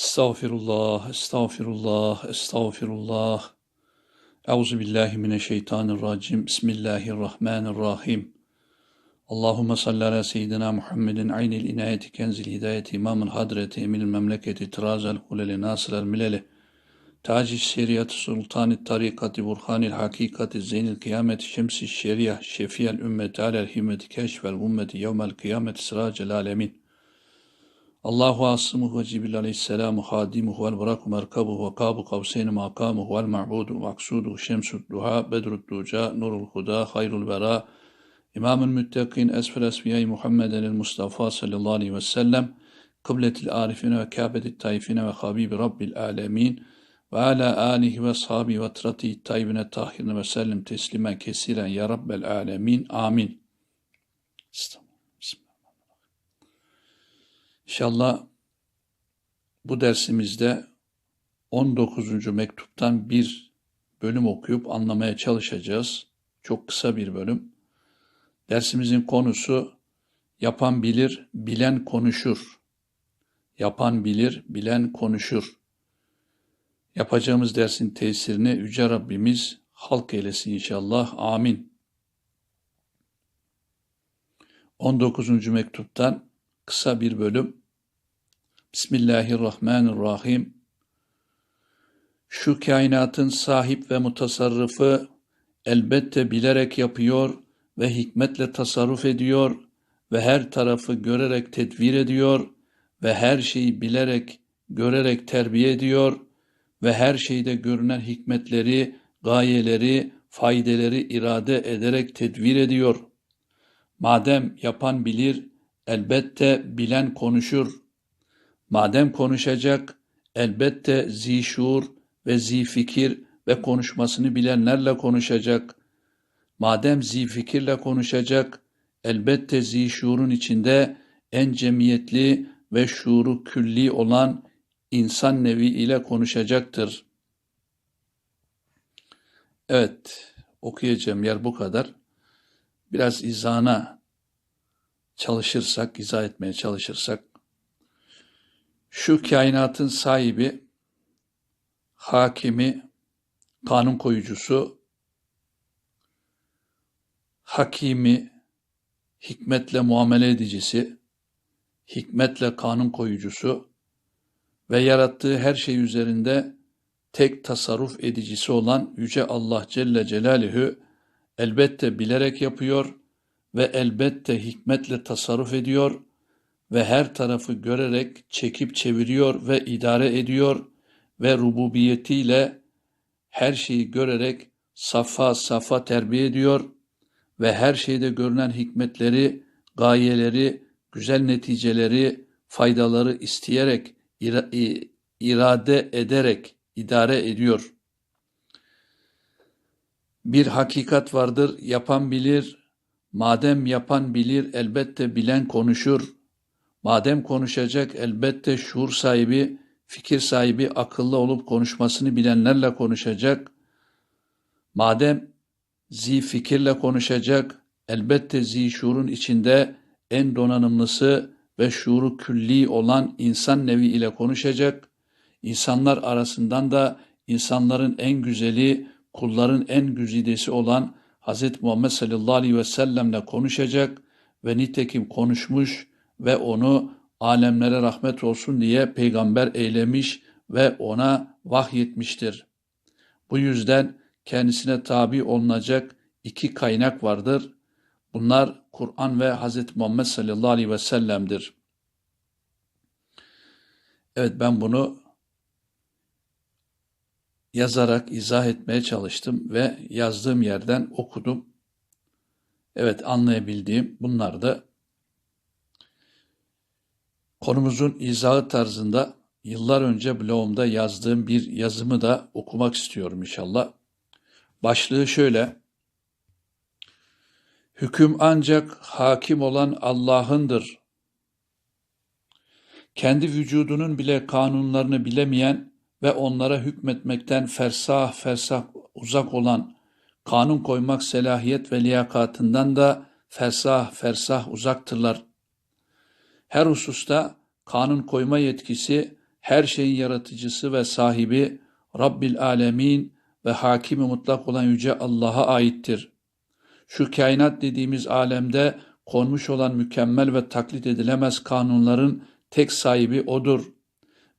Estağfirullah, estağfirullah, estağfirullah. Euzu billahi mineşşeytanirracim. Bismillahirrahmanirrahim. Allahümme salli ala seyyidina Muhammedin aynil inayeti kenzil hidayeti imamın hadreti emil memleketi tirazel huleli nasırel mileli taci şeriyatı sultani tarikati burhanil hakikati zeynil kıyameti şemsi şeriyah şefiyel ümmeti alel himmeti keşfel ummeti yevmel kıyameti sıracel alemin Allahu asmuhu ve Cibril aleyhisselamu hadimuhu vel bıraku merkabuhu ve kabu kavseyni makamuhu vel ma'budu maksudu şemsud duha bedrud duca nurul huda hayrul vera İmamül müttakin esfel esfiyay Muhammeden el Mustafa sallallahu aleyhi ve sellem kıbletil arifine ve kâbetit taifine ve habibi rabbil alemin ve ala alihi ve sahabi ve trati tayyibine tahirine ve sellim teslimen kesiren ya rabbel alemin amin. İnşallah bu dersimizde 19. mektuptan bir bölüm okuyup anlamaya çalışacağız. Çok kısa bir bölüm. Dersimizin konusu yapan bilir, bilen konuşur. Yapan bilir, bilen konuşur. Yapacağımız dersin tesirini Yüce Rabbimiz halk eylesin inşallah. Amin. 19. mektuptan kısa bir bölüm. Bismillahirrahmanirrahim. Şu kainatın sahip ve mutasarrıfı elbette bilerek yapıyor ve hikmetle tasarruf ediyor ve her tarafı görerek tedbir ediyor ve her şeyi bilerek, görerek terbiye ediyor ve her şeyde görünen hikmetleri, gayeleri, faydeleri irade ederek tedbir ediyor. Madem yapan bilir, elbette bilen konuşur. Madem konuşacak, elbette zişur ve zifikir ve konuşmasını bilenlerle konuşacak. Madem zifikirle konuşacak, elbette zişurun içinde en cemiyetli ve şuuru külli olan insan nevi ile konuşacaktır. Evet, okuyacağım yer bu kadar. Biraz izana çalışırsak, izah etmeye çalışırsak, şu kainatın sahibi, hakimi, kanun koyucusu, hakimi, hikmetle muamele edicisi, hikmetle kanun koyucusu ve yarattığı her şey üzerinde tek tasarruf edicisi olan Yüce Allah Celle Celaluhu elbette bilerek yapıyor ve elbette hikmetle tasarruf ediyor ve her tarafı görerek çekip çeviriyor ve idare ediyor ve rububiyetiyle her şeyi görerek safa safa terbiye ediyor ve her şeyde görünen hikmetleri, gayeleri, güzel neticeleri, faydaları isteyerek, irade ederek idare ediyor. Bir hakikat vardır, yapan bilir, madem yapan bilir, elbette bilen konuşur. Madem konuşacak, elbette şuur sahibi, fikir sahibi, akıllı olup konuşmasını bilenlerle konuşacak. Madem zi fikirle konuşacak, elbette zi şuurun içinde en donanımlısı ve şuuru külli olan insan nevi ile konuşacak. İnsanlar arasından da insanların en güzeli, kulların en güzidesi olan Hz. Muhammed sallallahu aleyhi ve sellemle konuşacak ve nitekim konuşmuş ve onu alemlere rahmet olsun diye peygamber eylemiş ve ona vahyetmiştir. Bu yüzden kendisine tabi olunacak iki kaynak vardır. Bunlar Kur'an ve Hz. Muhammed sallallahu aleyhi ve sellem'dir. Evet ben bunu yazarak izah etmeye çalıştım ve yazdığım yerden okudum. Evet anlayabildiğim bunlar da konumuzun izahı tarzında yıllar önce blogumda yazdığım bir yazımı da okumak istiyorum inşallah. Başlığı şöyle. Hüküm ancak hakim olan Allah'ındır. Kendi vücudunun bile kanunlarını bilemeyen ve onlara hükmetmekten fersah fersah uzak olan, kanun koymak selahiyet ve liyakatından da fersah fersah uzaktırlar. Her hususta kanun koyma yetkisi her şeyin yaratıcısı ve sahibi Rabbil Alemin ve hakimi mutlak olan Yüce Allah'a aittir. Şu kainat dediğimiz alemde konmuş olan mükemmel ve taklit edilemez kanunların tek sahibi O'dur.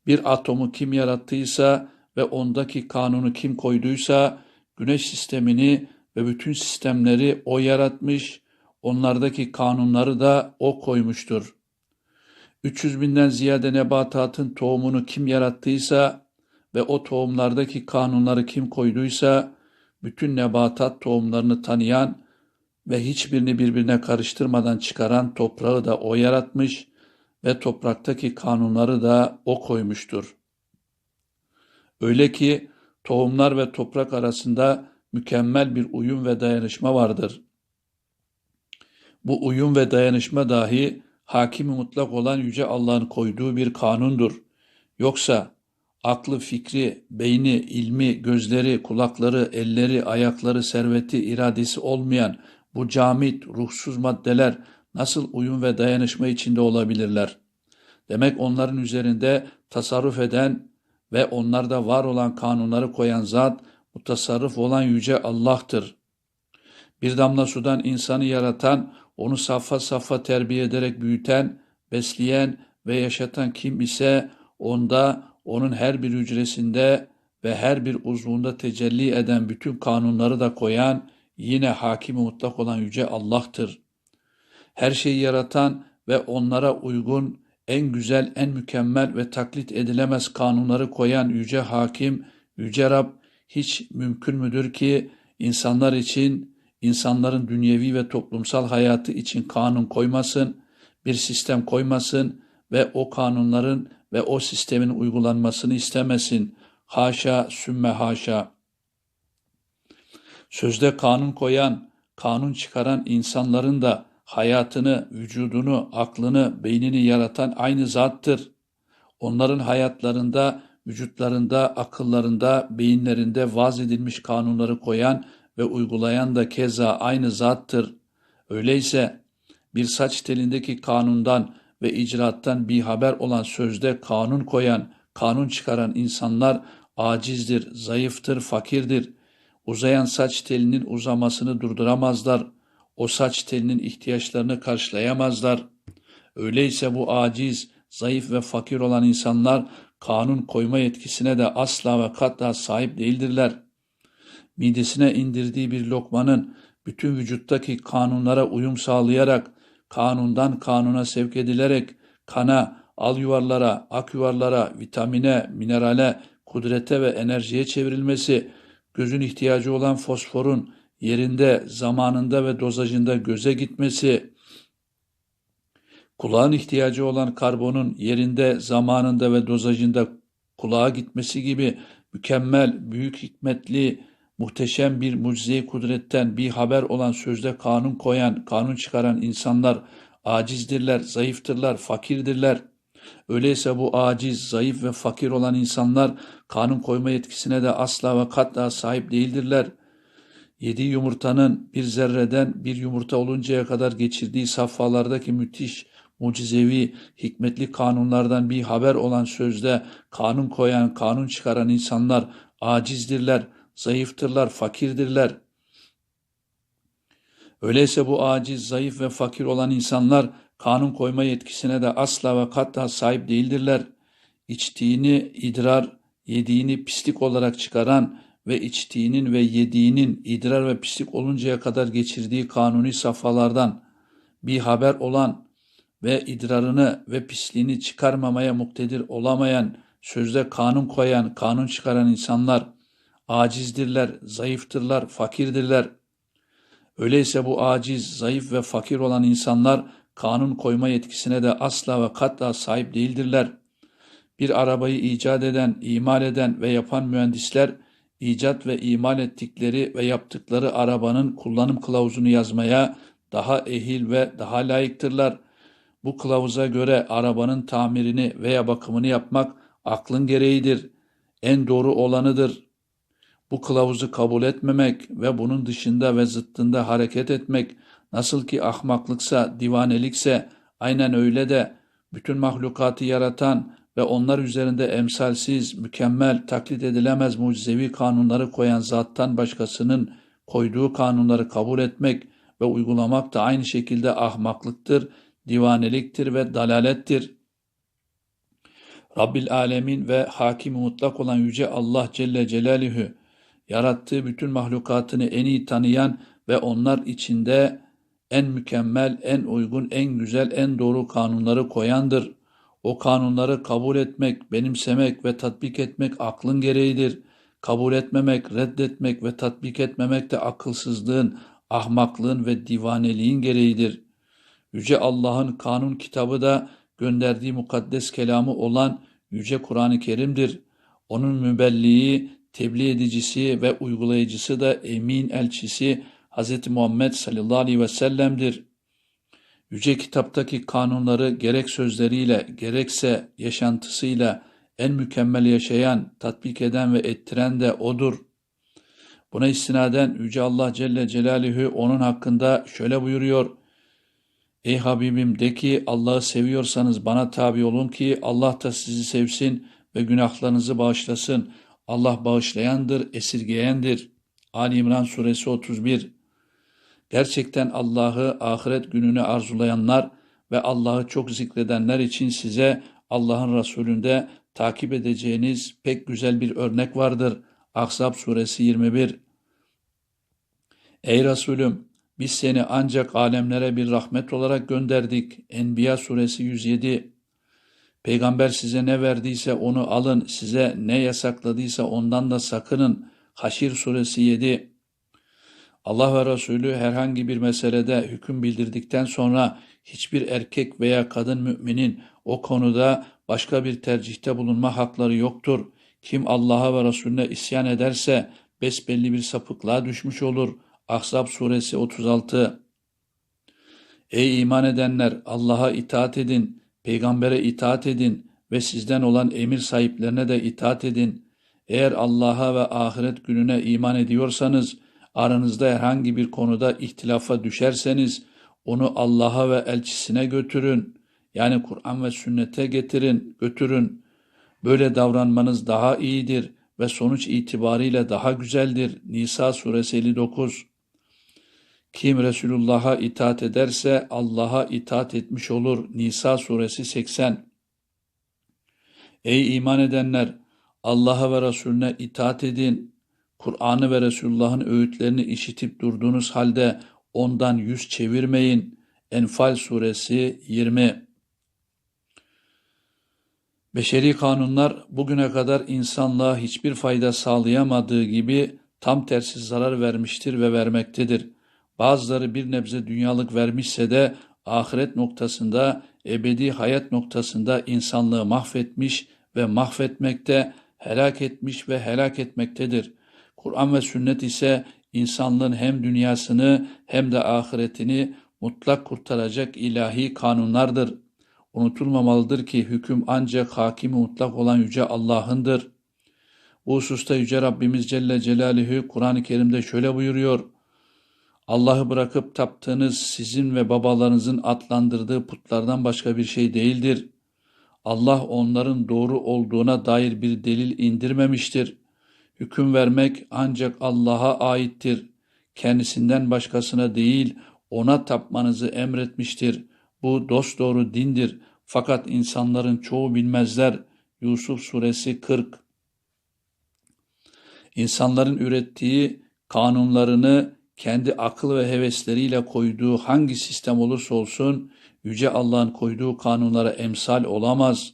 Bir atomu kim yarattıysa ve ondaki kanunu kim koyduysa, güneş sistemini ve bütün sistemleri O yaratmış, onlardaki kanunları da O koymuştur. 300 binden ziyade nebatatın tohumunu kim yarattıysa ve o tohumlardaki kanunları kim koyduysa, bütün nebatat tohumlarını tanıyan ve hiçbirini birbirine karıştırmadan çıkaran toprağı da O yaratmış ve topraktaki kanunları da O koymuştur. Öyle ki tohumlar ve toprak arasında mükemmel bir uyum ve dayanışma vardır. Bu uyum ve dayanışma dahi hakimi mutlak olan Yüce Allah'ın koyduğu bir kanundur. Yoksa aklı, fikri, beyni, ilmi, gözleri, kulakları, elleri, ayakları, serveti, iradesi olmayan bu camit, ruhsuz maddeler nasıl uyum ve dayanışma içinde olabilirler? Demek onların üzerinde tasarruf eden ve onlarda var olan kanunları koyan zat, bu tasarruf olan Yüce Allah'tır. Bir damla sudan insanı yaratan, onu safha safha terbiye ederek büyüten, besleyen ve yaşatan kim ise onda, onun her bir hücresinde ve her bir uzvunda tecelli eden bütün kanunları da koyan, yine hakimi mutlak olan Yüce Allah'tır. Her şeyi yaratan ve onlara uygun, en güzel, en mükemmel ve taklit edilemez kanunları koyan Yüce Hakim, Yüce Rab, hiç mümkün müdür ki insanlar için, insanların dünyevi ve toplumsal hayatı için kanun koymasın, bir sistem koymasın ve o kanunların ve o sistemin uygulanmasını istemesin. Haşa, sümme haşa. Sözde kanun koyan, kanun çıkaran insanların da hayatını, vücudunu, aklını, beynini yaratan aynı zattır. Onların hayatlarında, vücutlarında, akıllarında, beyinlerinde vaz edilmiş kanunları koyan ve uygulayan da keza aynı zattır. Öyleyse bir saç telindeki kanundan ve icraattan bir haber olan sözde kanun koyan, kanun çıkaran insanlar acizdir, zayıftır, fakirdir. Uzayan saç telinin uzamasını durduramazlar. O saç telinin ihtiyaçlarını karşılayamazlar. Öyleyse bu aciz, zayıf ve fakir olan insanlar kanun koyma yetkisine de asla ve katla sahip değildirler. Midesine indirdiği bir lokmanın bütün vücuttaki kanunlara uyum sağlayarak, kanundan kanuna sevk edilerek, kana, al yuvarlara, ak yuvarlara, vitamine, minerale, kudrete ve enerjiye çevrilmesi, gözün ihtiyacı olan fosforun yerinde, zamanında ve dozajında göze gitmesi, kulağın ihtiyacı olan karbonun yerinde, zamanında ve dozajında kulağa gitmesi gibi mükemmel, büyük hikmetli, muhteşem bir mucize kudretten bir haber olan sözde kanun koyan, kanun çıkaran insanlar acizdirler, zayıftırlar, fakirdirler. Öyleyse bu aciz, zayıf ve fakir olan insanlar kanun koyma yetkisine de asla ve katla sahip değildirler. Yedi yumurtanın bir zerreden bir yumurta oluncaya kadar geçirdiği safhalardaki müthiş, mucizevi, hikmetli kanunlardan bir haber olan sözde kanun koyan, kanun çıkaran insanlar acizdirler, zayıftırlar, fakirdirler. Öyleyse bu aciz, zayıf ve fakir olan insanlar kanun koyma yetkisine de asla ve katla sahip değildirler. İçtiğini idrar, yediğini pislik olarak çıkaran ve içtiğinin ve yediğinin idrar ve pislik oluncaya kadar geçirdiği kanuni safhalardan bir haber olan ve idrarını ve pisliğini çıkarmamaya muktedir olamayan, sözde kanun koyan, kanun çıkaran insanlar acizdirler, zayıftırlar, fakirdirler. Öyleyse bu aciz, zayıf ve fakir olan insanlar kanun koyma yetkisine de asla ve katla sahip değildirler. Bir arabayı icat eden, imal eden ve yapan mühendisler, icat ve imal ettikleri ve yaptıkları arabanın kullanım kılavuzunu yazmaya daha ehil ve daha layıktırlar. Bu kılavuza göre arabanın tamirini veya bakımını yapmak aklın gereğidir. En doğru olanıdır. Bu kılavuzu kabul etmemek ve bunun dışında ve zıttında hareket etmek nasıl ki ahmaklıksa, divanelikse aynen öyle de bütün mahlukatı yaratan ve onlar üzerinde emsalsiz, mükemmel, taklit edilemez mucizevi kanunları koyan zattan başkasının koyduğu kanunları kabul etmek ve uygulamak da aynı şekilde ahmaklıktır, divaneliktir ve dalalettir. Rabbil Alemin ve hakim mutlak olan Yüce Allah Celle Celaluhu, yarattığı bütün mahlukatını en iyi tanıyan ve onlar içinde en mükemmel, en uygun, en güzel, en doğru kanunları koyandır. O kanunları kabul etmek, benimsemek ve tatbik etmek aklın gereğidir. Kabul etmemek, reddetmek ve tatbik etmemek de akılsızlığın, ahmaklığın ve divaneliğin gereğidir. Yüce Allah'ın kanun kitabı da gönderdiği mukaddes kelamı olan Yüce Kur'an-ı Kerim'dir. Onun mübelliği, tebliğ edicisi ve uygulayıcısı da emin elçisi Hz. Muhammed sallallahu aleyhi ve sellem'dir. Yüce kitaptaki kanunları gerek sözleriyle gerekse yaşantısıyla en mükemmel yaşayan, tatbik eden ve ettiren de O'dur. Buna istinaden Yüce Allah Celle Celaluhu onun hakkında şöyle buyuruyor. Ey Habibim de ki Allah'ı seviyorsanız bana tabi olun ki Allah da sizi sevsin ve günahlarınızı bağışlasın. Allah bağışlayandır, esirgeyendir. Ali İmran suresi 31 Gerçekten Allah'ı, ahiret gününü arzulayanlar ve Allah'ı çok zikredenler için size Allah'ın Resulünde takip edeceğiniz pek güzel bir örnek vardır. Ahzab suresi 21 Ey Resulüm! Biz seni ancak alemlere bir rahmet olarak gönderdik. Enbiya suresi 107 Peygamber size ne verdiyse onu alın, size ne yasakladıysa ondan da sakının. Haşir suresi 7 Allah ve Resulü herhangi bir meselede hüküm bildirdikten sonra hiçbir erkek veya kadın müminin o konuda başka bir tercihte bulunma hakları yoktur. Kim Allah'a ve Resulüne isyan ederse besbelli bir sapıklığa düşmüş olur. Ahzab suresi 36 Ey iman edenler Allah'a itaat edin, peygambere itaat edin ve sizden olan emir sahiplerine de itaat edin. Eğer Allah'a ve ahiret gününe iman ediyorsanız, aranızda herhangi bir konuda ihtilafa düşerseniz onu Allah'a ve elçisine götürün. Yani Kur'an ve sünnete getirin, götürün. Böyle davranmanız daha iyidir ve sonuç itibariyle daha güzeldir. Nisa suresi 59 Kim Resulullah'a itaat ederse Allah'a itaat etmiş olur. Nisa suresi 80 Ey iman edenler! Allah'a ve Resulüne itaat edin. Kur'an'ı ve Resulullah'ın öğütlerini işitip durduğunuz halde ondan yüz çevirmeyin. Enfal suresi 20 Beşeri kanunlar bugüne kadar insanlığa hiçbir fayda sağlayamadığı gibi tam tersi zarar vermiştir ve vermektedir. Bazıları bir nebze dünyalık vermişse de ahiret noktasında, ebedi hayat noktasında insanlığı mahvetmiş ve mahvetmekte, helak etmiş ve helak etmektedir.'' Kur'an ve sünnet ise insanlığın hem dünyasını hem de ahiretini mutlak kurtaracak ilahi kanunlardır. Unutulmamalıdır ki hüküm ancak hakimi mutlak olan Yüce Allah'ındır. Bu hususta Yüce Rabbimiz Celle Celaluhu Kur'an-ı Kerim'de şöyle buyuruyor. Allah'ı bırakıp taptığınız sizin ve babalarınızın adlandırdığı putlardan başka bir şey değildir. Allah onların doğru olduğuna dair bir delil indirmemiştir. Hüküm vermek ancak Allah'a aittir. Kendisinden başkasına değil, ona tapmanızı emretmiştir. Bu dosdoğru dindir. Fakat insanların çoğu bilmezler. Yusuf suresi 40 İnsanların ürettiği kanunlarını kendi akıl ve hevesleriyle koyduğu hangi sistem olursa olsun, Yüce Allah'ın koyduğu kanunlara emsal olamaz.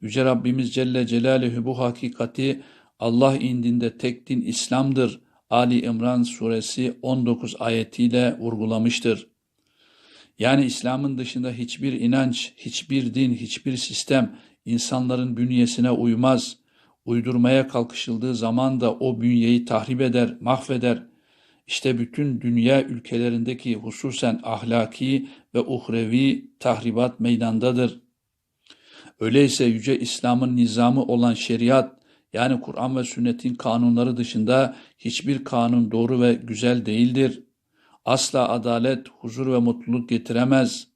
Yüce Rabbimiz Celle Celaluhu bu hakikati Allah indinde tek din İslam'dır. Ali İmran suresi 19 ayetiyle vurgulamıştır. Yani İslam'ın dışında hiçbir inanç, hiçbir din, hiçbir sistem insanların bünyesine uymaz. Uydurmaya kalkışıldığı zaman da o bünyeyi tahrip eder, mahveder. İşte bütün dünya ülkelerindeki hususen ahlaki ve uhrevi tahribat meydandadır. Öyleyse Yüce İslam'ın nizamı olan şeriat, yani Kur'an ve sünnetin kanunları dışında hiçbir kanun doğru ve güzel değildir. Asla adalet, huzur ve mutluluk getiremez.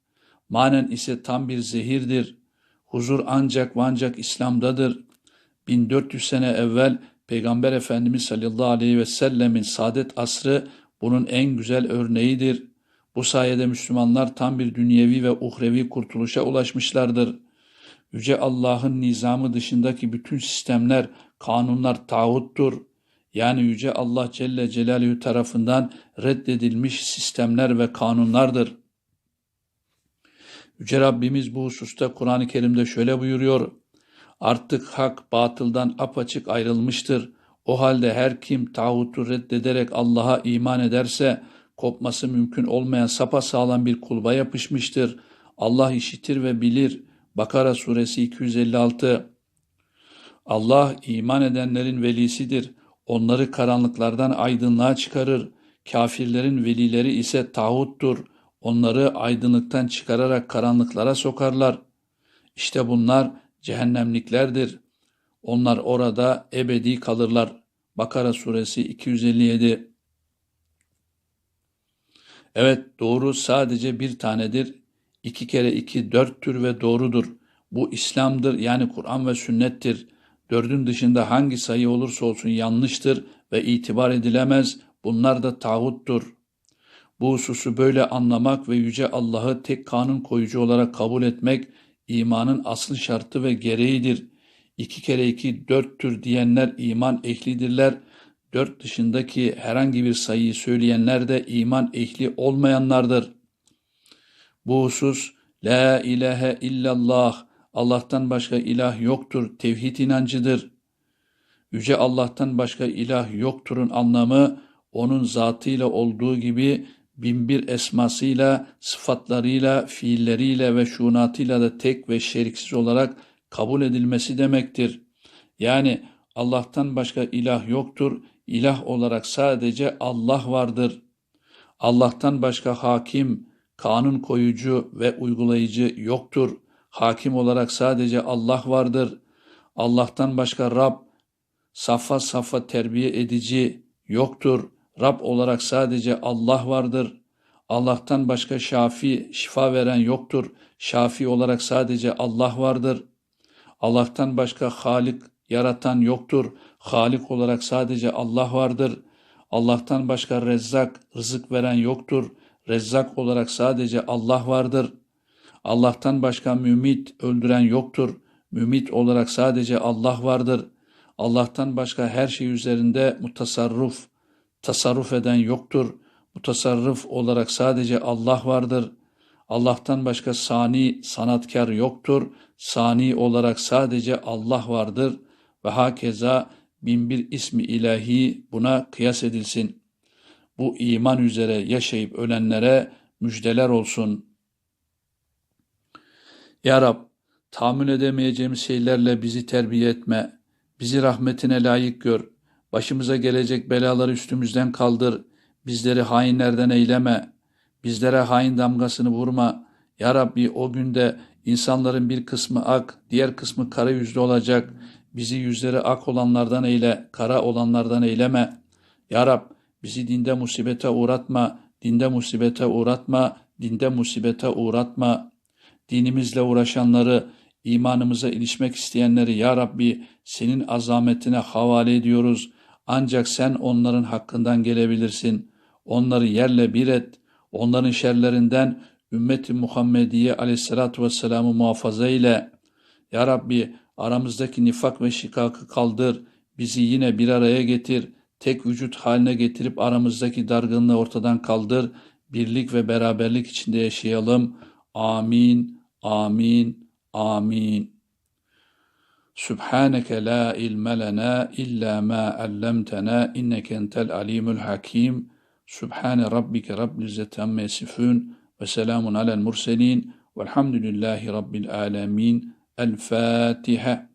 Manen ise tam bir zehirdir. Huzur ancak ve ancak İslam'dadır. 1400 sene evvel Peygamber Efendimiz sallallahu aleyhi ve sellemin saadet asrı bunun en güzel örneğidir. Bu sayede Müslümanlar tam bir dünyevi ve uhrevi kurtuluşa ulaşmışlardır. Yüce Allah'ın nizamı dışındaki bütün sistemler, kanunlar tağuttur. Yani Yüce Allah Celle Celaluhu tarafından reddedilmiş sistemler ve kanunlardır. Yüce Rabbimiz bu hususta Kur'an-ı Kerim'de şöyle buyuruyor. Artık hak batıldan apaçık ayrılmıştır. O halde her kim tağutu reddederek Allah'a iman ederse kopması mümkün olmayan sapasağlam bir kulba yapışmıştır. Allah işitir ve bilir. Bakara suresi 256 Allah iman edenlerin velisidir. Onları karanlıklardan aydınlığa çıkarır. Kafirlerin velileri ise tağuttur. Onları aydınlıktan çıkararak karanlıklara sokarlar. İşte bunlar cehennemliklerdir. Onlar orada ebedi kalırlar. Bakara suresi 257 Evet doğru sadece bir tanedir. İki kere iki dörttür ve doğrudur. Bu İslam'dır yani Kur'an ve sünnettir. Dördün dışında hangi sayı olursa olsun yanlıştır ve itibar edilemez. Bunlar da tağuttur. Bu hususu böyle anlamak ve Yüce Allah'ı tek kanun koyucu olarak kabul etmek imanın asıl şartı ve gereğidir. İki kere iki dörttür diyenler iman ehlidirler. Dört dışındaki herhangi bir sayıyı söyleyenler de iman ehli olmayanlardır. Bu husus La ilahe illallah Allah'tan başka ilah yoktur tevhid inancıdır. Yüce Allah'tan başka ilah yokturun anlamı onun zatıyla olduğu gibi binbir esmasıyla, sıfatlarıyla, fiilleriyle ve şunatıyla da tek ve şeriksiz olarak kabul edilmesi demektir. Yani Allah'tan başka ilah yoktur, ilah olarak sadece Allah vardır. Allah'tan başka hakim, kanun koyucu ve uygulayıcı yoktur. Hakim olarak sadece Allah vardır. Allah'tan başka Rab, safa safa terbiye edici yoktur. Rab olarak sadece Allah vardır. Allah'tan başka şafi, şifa veren yoktur. Şafi olarak sadece Allah vardır. Allah'tan başka Halik, yaratan yoktur. Halik olarak sadece Allah vardır. Allah'tan başka Rezzak, rızık veren yoktur. Rezzak olarak sadece Allah vardır. Allah'tan başka mümit, öldüren yoktur. Mümit olarak sadece Allah vardır. Allah'tan başka her şey üzerinde mutasarruf, tasarruf eden yoktur. Mutasarrıf olarak sadece Allah vardır. Allah'tan başka sani, sanatkar yoktur. Sani olarak sadece Allah vardır. Ve hakeza binbir ismi ilahi buna kıyas edilsin. Bu iman üzere yaşayıp ölenlere müjdeler olsun. Ya Rab, tahammül edemeyeceğimiz şeylerle bizi terbiye etme. Bizi rahmetine layık gör. Başımıza gelecek belaları üstümüzden kaldır. Bizleri hainlerden eyleme. Bizlere hain damgasını vurma. Ya Rabbi o günde insanların bir kısmı ak, diğer kısmı kara yüzlü olacak. Bizi yüzleri ak olanlardan eyle, kara olanlardan eyleme. Ya Rab bizi dinde musibete uğratma, dinde musibete uğratma, dinde musibete uğratma. Dinimizle uğraşanları, imanımıza ilişmek isteyenleri Ya Rabbi senin azametine havale ediyoruz. Ancak sen onların hakkından gelebilirsin. Onları yerle bir et. Onların şerlerinden ümmeti Muhammediye aleyhissalatu vesselam'ı muhafaza ile. Ya Rabbi aramızdaki nifak ve şikakı kaldır. Bizi yine bir araya getir. Tek vücut haline getirip aramızdaki dargınlığı ortadan kaldır. Birlik ve beraberlik içinde yaşayalım. Amin, amin, amin. Sübhaneke la ilme lena illa ma allamtena inneke entel alimul hakim. Sübhane rabbike rabbil izzeti amme yasifun ve selamun alel murselin velhamdülillahi rabbil alamin. El Fatiha.